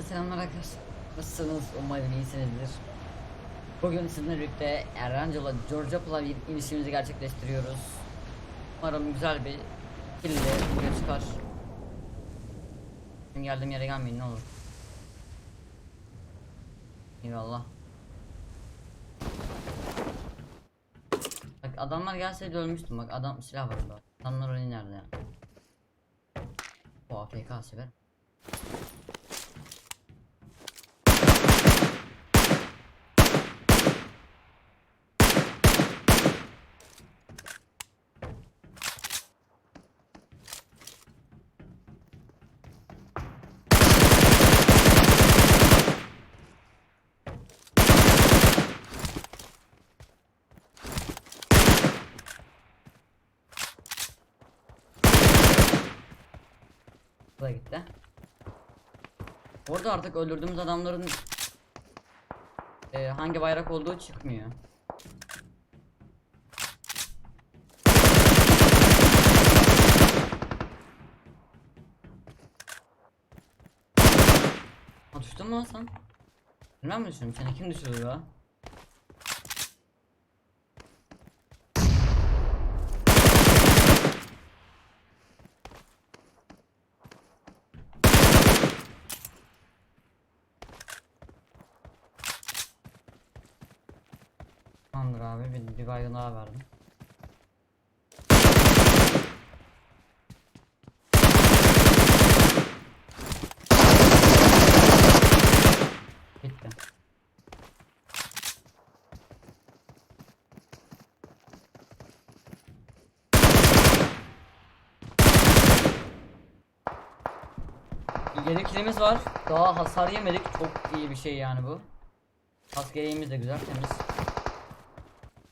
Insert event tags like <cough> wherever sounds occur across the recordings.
Hepinize selamlar arkadaşlar. Nasılsınız? Umarım iyisinizdir. Bugün sizinle birlikte Errancalı Georgia Pula bir inişimizi gerçekleştiriyoruz. Umarım güzel bir kill ile çıkar. Benim geldiğim yere gelmeyin ne olur. Eyvallah. Bak adamlar gelseydi ölmüştüm bak adam silah var orada. Adamlar orayı nerede ya? Bu AFK sever. Bu gitti. Orada artık öldürdüğümüz adamların e, hangi bayrak olduğu çıkmıyor. Düştün mü lan sen? Bilmem mi düştüm? Seni kim düşürdü ya? Tamamdır abi bir, bir daha verdim. Bitti. Yedek kilimiz var. Daha hasar yemedik. Çok iyi bir şey yani bu. Kas gereğimiz de güzel temiz.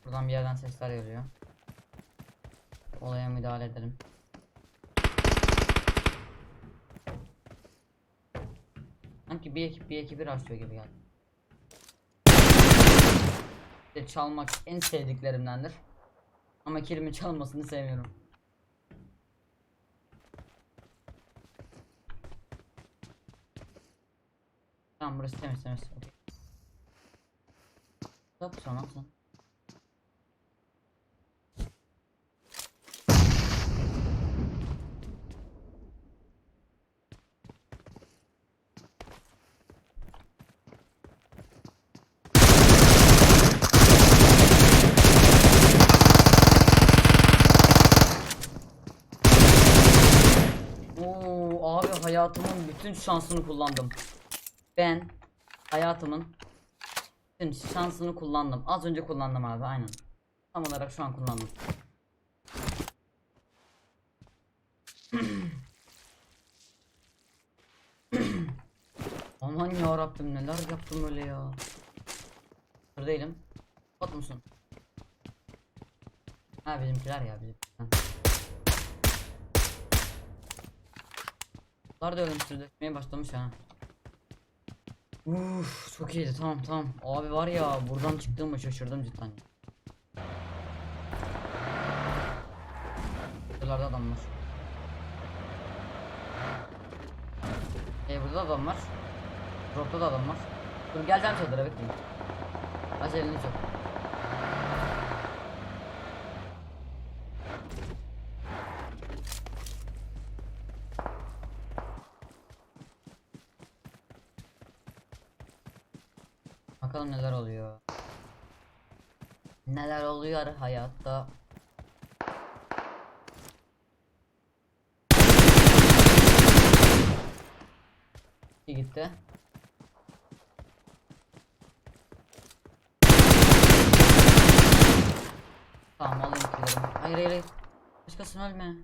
Buradan bir yerden sesler geliyor. Olaya müdahale edelim. Sanki bir ekip bir ekibi rastlıyor gibi geldi. İşte çalmak en sevdiklerimdendir. Ama kilimin çalmasını sevmiyorum. Tamam burası temiz temiz. Okey. Yap sonra sen. Oo abi hayatımın bütün şansını kullandım. Ben hayatımın bütün şansını kullandım. Az önce kullandım abi aynen. Tam olarak şu an kullandım. <clears throat> Aman ya Rabbim neler yaptım öyle ya. Değilim. Bot musun? Ha bizimkiler ya bizim. Bunlar da ölmüştür dökmeye başlamış ha. Uf çok iyiydi tamam tamam. Abi var ya buradan çıktığımı şaşırdım cidden. Buralarda adam var. E burada da adam var. Dropta da adam var. Dur geleceğim çadıra bekleyin. Aç elini çok. Bakalım neler oluyor. Neler oluyor hayatta. İyi gitti. Tamam alayım killerimi. Hayır hayır hayır. Başkasını ölme.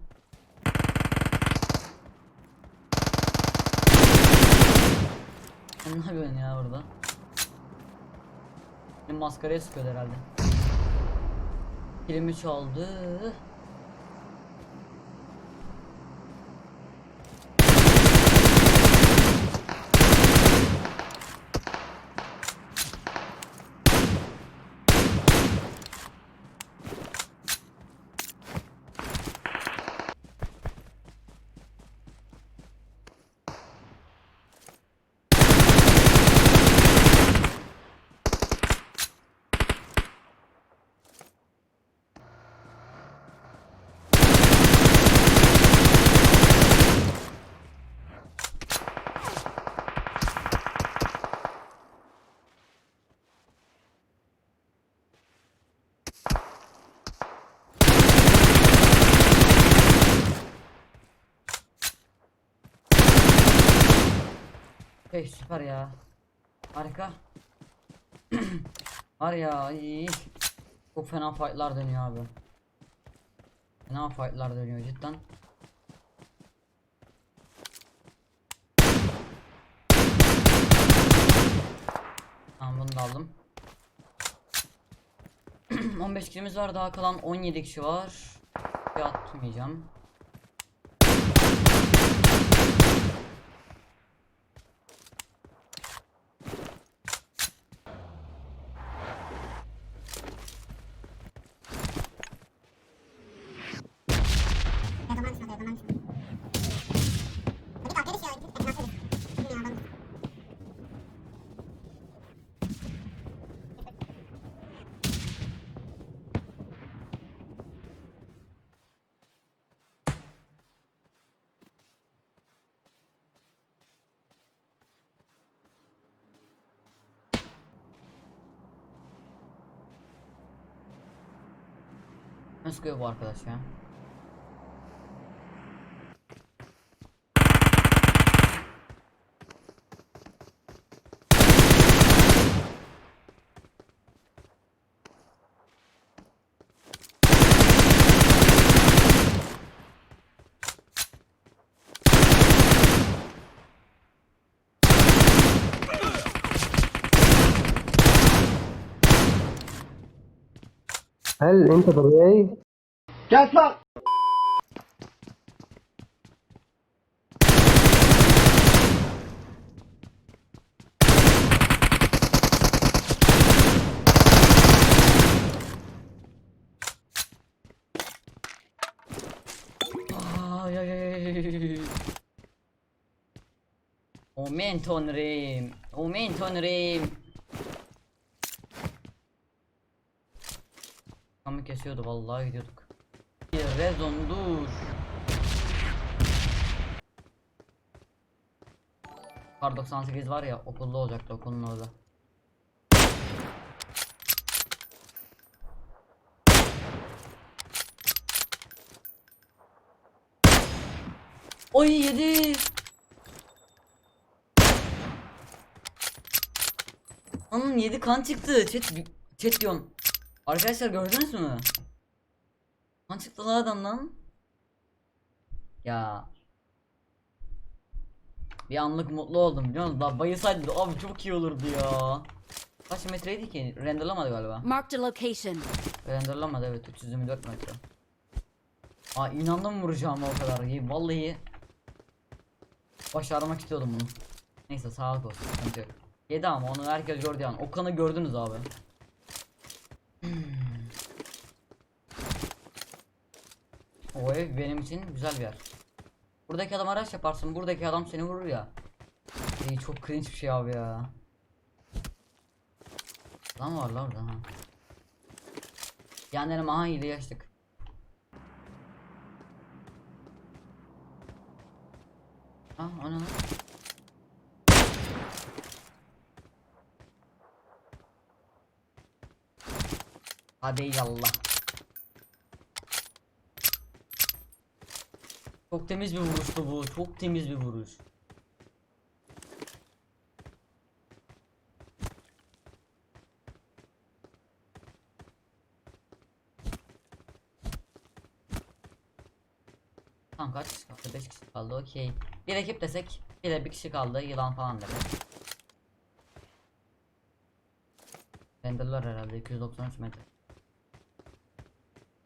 Ne yapıyorsun ya burada? Benim maskaraya sıkıyordu herhalde. Kilimi çaldı. Şey süper ya. Harika. <clears throat> Var ya iyi. Çok fena fightlar dönüyor abi. Fena fightlar dönüyor cidden. Tamam bunu da aldım. <clears throat> 15 kilimiz var daha kalan 17 kişi var. Bir atmayacağım. Ne sıkıyor bu arkadaş ya? هل انت طبيعي؟ Ay ay ay. Aman tanrım. Aman tanrım. Kesiyordu vallahi gidiyorduk. Rezon dur. Kar 98 var ya okulda olacaktı okulun orada. Oy yedi. Anam yedi kan çıktı. Chat, chat diyorum. Arkadaşlar gördünüz mü? Kan çıktı lan adamdan. Ya. Bir anlık mutlu oldum biliyor musun? Daha bayılsaydı abi çok iyi olurdu ya. Kaç metreydi ki? Renderlamadı galiba. Marked location. Renderlamadı evet 324 metre. Aa inandım vuracağıma o kadar. İyi, Vallahi başarmak istiyordum bunu. Neyse sağlık olsun. Sıkıntı yok. Yedi ama onu herkes gördü yani. Okan'ı gördünüz abi. O ev benim için güzel bir yer. Buradaki adam araç yaparsın. Buradaki adam seni vurur ya. İyi çok cringe bir şey abi ya. Lan var lan orada ha. Yanlarım aha hile yaştık. Ha o ne lan? Hadi yallah. Çok temiz bir vuruştu bu. Çok temiz bir vuruş. Tamam kaç kişi kaldı? 5 kişi kaldı okey. Bir ekip desek de bir kişi kaldı yılan falan deriz. Renderlar herhalde 293 metre.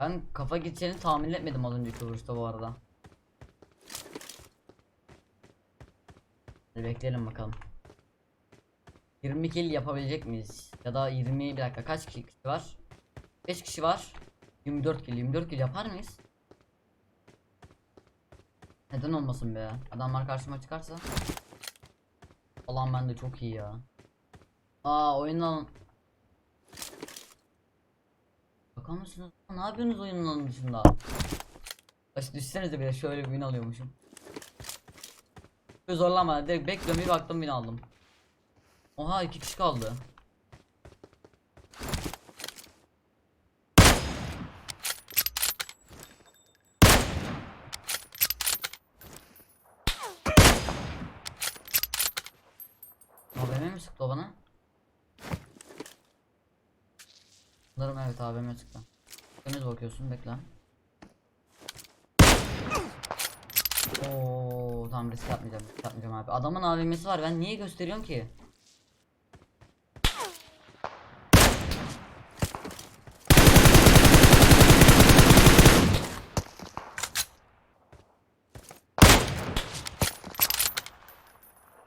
Ben kafa gideceğini tahmin etmedim az önceki vuruşta bu arada. Hadi bekleyelim bakalım. 20 kill yapabilecek miyiz? Ya da 20 bir dakika kaç kişi var? 5 kişi var. 24 kill 24 kill yapar mıyız? Neden olmasın be? Adamlar karşıma çıkarsa. Alan bende çok iyi ya. Aa oyundan Mısınız? Ne yapıyorsunuz oyunun dışında? Baş düşsenize bile şöyle bir win alıyormuşum. Zorlama direkt bekliyorum bir baktım win aldım. Oha iki kişi kaldı. AVM mi sıktı o bana? Sanırım evet AVM sıktı. Temiz bakıyorsun bekle. Oo tamam risk yapmayacağım risk yapmayacağım abi. Adamın AVM'si var ben niye gösteriyorum ki?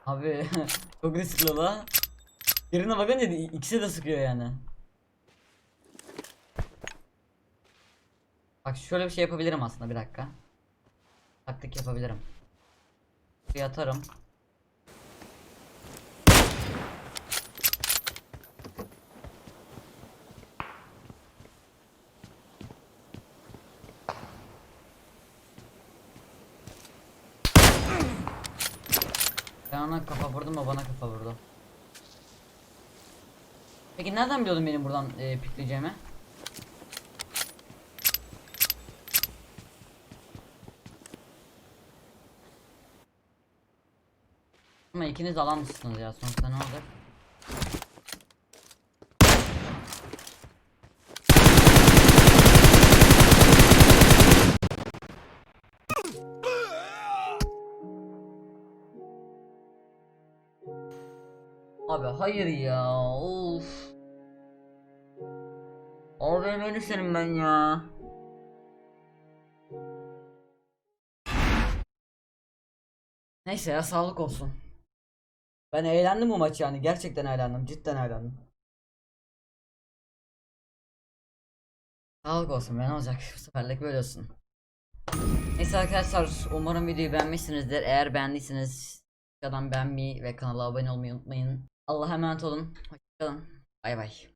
Abi <laughs> çok riskli la. Birine bakınca ikisi de sıkıyor yani. Bak şöyle bir şey yapabilirim aslında bir dakika. Taktik yapabilirim. Bir atarım. Ben ona kafa vurdum o bana kafa vurdu. Peki nereden biliyordun benim buradan e, pikleyeceğimi? Ama ikiniz alan mısınız ya sonuçta ne olacak? Abi hayır ya of. AVM'li senin ben ya. Neyse ya sağlık olsun. Ben eğlendim bu maç yani gerçekten eğlendim cidden eğlendim. Sağlık olsun ben olacak bu seferlik böyle olsun. Neyse arkadaşlar umarım videoyu beğenmişsinizdir. Eğer beğendiyseniz aşağıdan beğenmeyi ve kanala abone olmayı unutmayın. Allah'a emanet olun. Hoşçakalın. Bay bay.